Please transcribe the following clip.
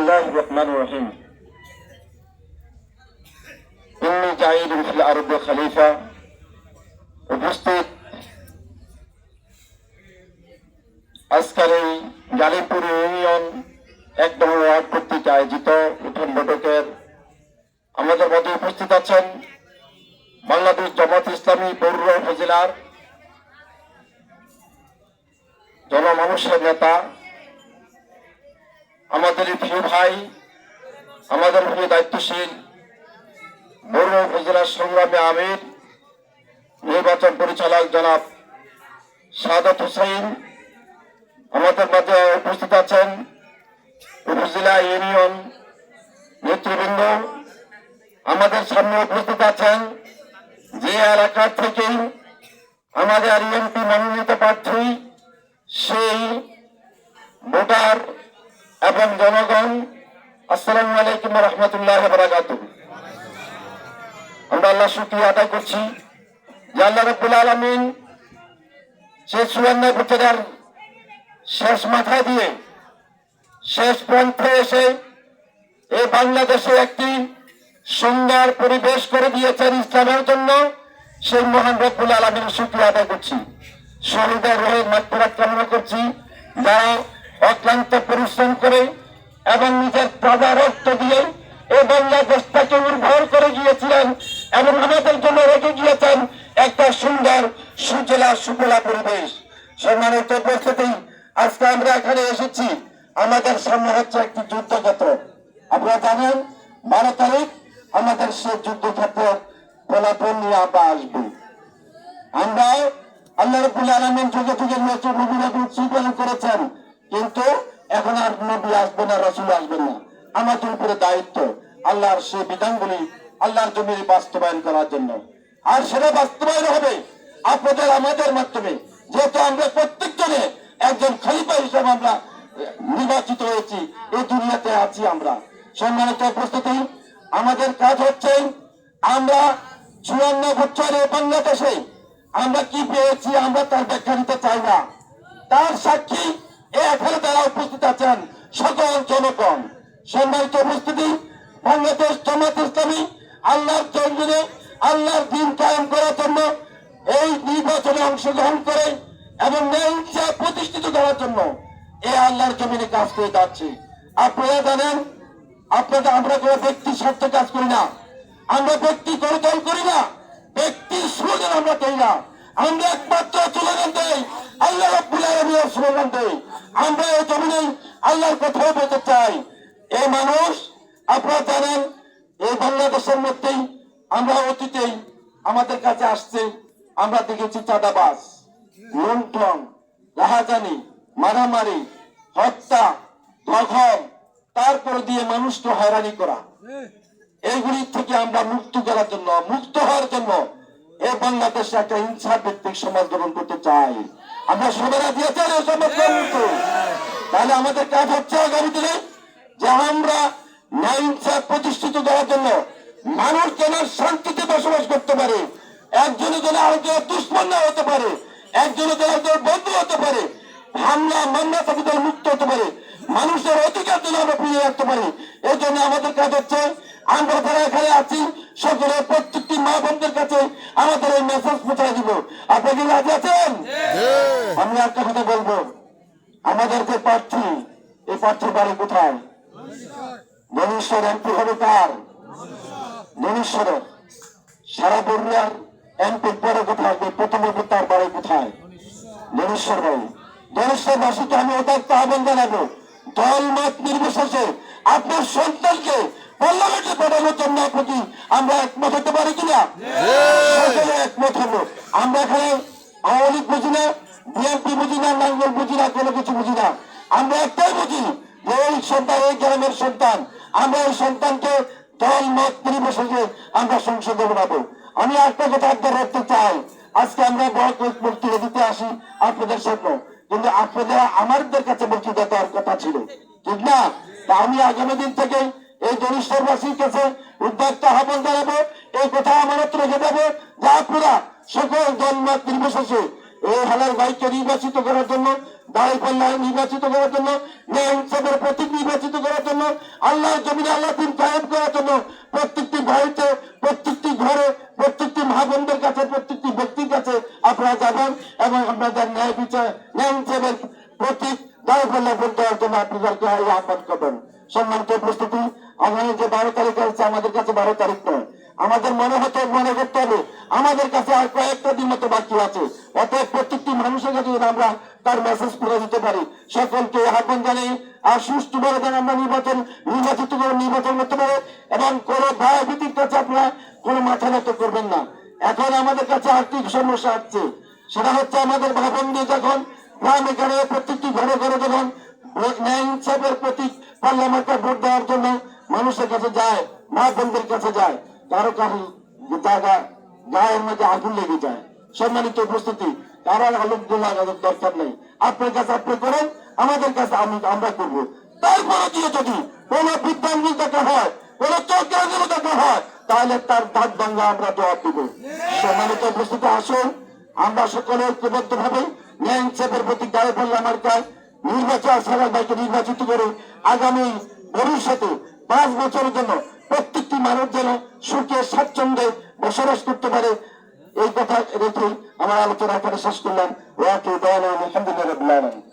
الله الرحمن الرحيم إني جعيل في الأرض خليفة উপস্থিত আজকের এই গালিপুর ইউনিয়ন এক নম্বর ওয়ার্ড কর্তৃক আয়োজিত উঠোন বৈঠকের আমাদের মধ্যে উপস্থিত আছেন বাংলাদেশ জামাত ইসলামী পৌর উপজেলার জনমানুষের নেতা আমাদের প্রিয় ভাই, আমাদের প্রিয় দায়িত্বশীল বড় উপজেলার সংগ্রামী আমির, নির্বাচন পরিচালক জনাব সাদত হোসেন, আমাদের মাঝে উপস্থিত আছেন উপজেলা ইউনিয়ন নেতৃবৃন্দ। আমাদের সামনে উপস্থিত আছেন যে এলাকা থেকেই আমাদের ইএমপি মনোনীত প্রার্থী সেই ভোটার এবং জনগণ, আসসালামু আলাইকুম রহমতুল্লাহ বারাকাত আমরা আল্লাহ শুক্রিয়া আদায় করছি যে আল্লাহ রব্বুল আলমিন সে চুয়ান্ন বছরের শেষ মাথা দিয়ে শেষ প্রান্তে এসে এই বাংলাদেশে একটি সুন্দর পরিবেশ করে দিয়েছেন ইসলামের জন্য। সেই মহান রব্বুল আলমীর শুক্রিয়া আদায় করছি। শহীদের রোহের মাত্রাত কামনা করছি। যারা সুজলা সুফলা পরিবেশ। সম্মানিত উপস্থিতি, আজকে আমরা এখানে এসেছি। আমাদের সামনে হচ্ছে একটি যুদ্ধক্ষেত্র। আপনারা জানেন, বারো তারিখ আমাদের সে যুদ্ধক্ষেত্রের ফলাফল নিয়ে আমরা আসব। আমরা আল্লাহ রবুল আলমিন যুগে নতুন নবীরা উৎসীকরণ করেছেন, কিন্তু এখন আর নবী আসবে না, রসুল আসবেন না। আমাদের উপরে দায়িত্ব আল্লাহর সে বিধানগুলি, আল্লাহর জমির বাস্তবায়ন করার জন্য। আর সেটা বাস্তবায়ন হবে আপনাদের আমাদের মাধ্যমে, যেহেতু আমরা প্রত্যেকজনে একজন খলিফা হিসেবে আমরা নির্বাচিত হয়েছি, এই দুনিয়াতে আছি আমরা। সম্মানিত উপস্থিতি, আমাদের কাজ হচ্ছে, আমরা চুয়ান্ন বছরে বাংলাদেশে আমরা কি পেয়েছি আমরা তার ব্যাখ্যা দিতে চাই না। তার সাক্ষী এখানে যারা উপস্থিত আছেন, সকল জনগণ। সম্মানিত উপস্থিতি, বাংলাদেশ জামাত ইসলামী আল্লাহর জন্মদিনে আল্লাহর দিন কায়েম করার জন্য এই নির্বাচনে অংশগ্রহণ করে এবং ন্যায় প্রতিষ্ঠিত করার জন্য এই আল্লাহর জমিনে কাজ করে যাচ্ছে। আপনারা জানেন আপনাদের আমরা কোনো ব্যক্তি স্বার্থে কাজ করি না। আমরা ব্যক্তি করে দল করি না, ব্যক্তির স্লোগান আমরা দেই না। আমরা একমাত্র স্লোগান দেই, আল্লাহ রব্বুল স্লোগান দেই। আমরা এই জমিনে আল্লাহর কথাও বলতে চাই। এই মানুষ, আপনারা জানেন, এই বাংলাদেশের মধ্যেই আমরা অতীতেই আমাদের কাছে আসছে আমরা দেখেছি চাঁদাবাস লুণ্ঠন রাহাজানি মারামারি, হত্যা দখল তারপর দিয়ে মানুষকে হয়রানি করা। এইগুলি থেকে আমরা মুক্ত করার জন্য, মুক্ত হওয়ার জন্য এই বাংলাদেশে একটা হিংসা ভিত্তিক সমাজ গ্রহণ করতে চাই। আমরা সবাই রাজি সমাজ করতে। তাহলে আমাদের কাজ হচ্ছে আগামী দিনে যে আমরা ন্যায় ইনসাফ প্রতিষ্ঠিত করার জন্য মানুষ যেন শান্তিতে বসবাস করতে পারে। একজনে যেন আরেকজনের দুশ্মন না হতে পারে একজনে যেন একজনের বন্ধু হতে পারে হামলা মামলা থেকে যেন মুক্ত হতে পারে মানুষের অধিকার যেন আমরা ফিরিয়ে রাখতে পারি। এই জন্য আমাদের কাজ হচ্ছে আমরা যারা এখানে আছি সকলের প্রত্যেকটি মা বোনদের কাছে আমাদের এই মেসেজ পৌঁছায় দিব। আপনি কি রাজি আছেন? আমি একটা কথা বলব। আমাদের যে প্রার্থী এই প্রার্থীর বাড়ি কোথায়? ধনেশ্বর এমপি হবে কার? ধনেশ্বরের সারা বরিয়ার এমপির পরে কোথায়? প্রথম তার বাড়ি কোথায়? ধনেশ্বর বাড়ি ধনেশ্বর বাসীকে আমি ওটার আহ্বান জানাব। দল মত নির্বিশেষে আপনার সন্তানকে পার্লামেন্টে পাঠানোর জন্য প্রতি আমরা একমত হতে পারি কিনা? সকলে একমত হব। আমরা এখানে আওয়ামী লীগ বুঝি না বিএনপি বুঝি না নাঙ্গল বুঝি না কোনো কিছু বুঝি না। আমরা একটাই বুঝি যে এই সন্তান এই গ্রামের সন্তান। আমরা এই সন্তানকে দল মত নির্বিশেষে আমরা সংসদে বানাবো। আমি একটা কথা আপনার রাখতে চাই। আজকে আমরা বক্তব্য দিতে আসি আপনাদের সামনে কিন্তু আপনাদের, আমাদের কাছে বক্তৃতা দেওয়ার কথা ছিল। ঠিক না? তা আমি আগামী দিন থেকে এই জনিষ্ঠবাসীর কাছে উদ্যোক্তা আহ্বান জানাব এই কথা আমানত রেখে দেবো। যে আপনারা সকল মত নির্বিশেষে এই হালার ভাইকে নির্বাচিত করার জন্য নির্বাচিত করার জন্য, ন্যায় উৎসবের প্রতীক নির্বাচিত করার জন্য আল্লাহ জমিনে আল্লাহ দিন কায়েম করার জন্য প্রত্যেকটি বাড়িতে, প্রত্যেকটি ঘরে, প্রত্যেকটি মা কাছে, প্রত্যেকটি ব্যক্তির কাছে আপনারা যাবেন এবং আপনাদের ন্যায় বিচার, ন্যায় হিসেবে প্রতীক দায় পাল্লা ভোট দেওয়ার জন্য আপনাদেরকে আহ্বান করবেন। সম্মানিত উপস্থিতি, আগামী যে বারো তারিখ আছে আমাদের কাছে বারো তারিখ নয়। আমাদের মনে হতে, মনে করতে হবে, আমাদের কাছে আর কয়েকটা দিন মতো বাকি আছে। অতএব প্রত্যেকটি মানুষের কাছে আমরা তার মেসেজ করে দিতে পারি। সকলকে আহ্বান জানাই, আর সুষ্ঠুভাবে যেন আমরা নির্বাচন, নির্বাচিত নির্বাচন করতে পারে, এবং কোনো ভয় ভীতির কাছে আপনারা কোনো মাথা নত করবেন না। এখন আমাদের কাছে আর্থিক সমস্যা আসছে। সেটা হচ্ছে আমাদের ভাবন্দি যখন গ্রামে গ্রামে প্রত্যেকটি ঘরে ঘরে যখন ন্যায় ইনসাফের প্রতীক পার্লামেন্টে ভোট দেওয়ার জন্য মানুষের কাছে যায় মা বোনদের কাছে যায়, কারও কারও জায়গা, গায়ের মধ্যে আগুন লেগে যায়। সম্মানিত উপস্থিতি কারও আলোক লাগানোর দরকার নেই। আপনার কাছে আপনি করেন, আমাদের কাছে আমি, আমরা করব। তারপরে দিয়ে যদি কোন বিদ্যাঙ্গুল দেখা হয়, কোন চক্রাগুলো দেখা হয়, তাহলে তার দাঁত ভাঙ্গা আমরা জবাব দিব। সম্মানিত উপস্থিতি, আসুন। আমরা সকলে ঐক্যবদ্ধ ভাবে ন্যায় ইনসাফের প্রতি দাঁড়িয়ে পড়লে আমার কাজ। নির্বাচন সারা ভাইকে নির্বাচিত করে আগামী ভবিষ্যতে পাঁচ বছরের জন্য প্রত্যেকটি মানুষ যেন সুখে, স্বাচ্ছন্দ্যে বসবাস করতে পারে এই কথা রেখে আমার আলোচনা এখানে শেষ করলাম ওয়াকে দেওয়ান আলহামদুলিল্লাহ রাব্বিল আলামিন।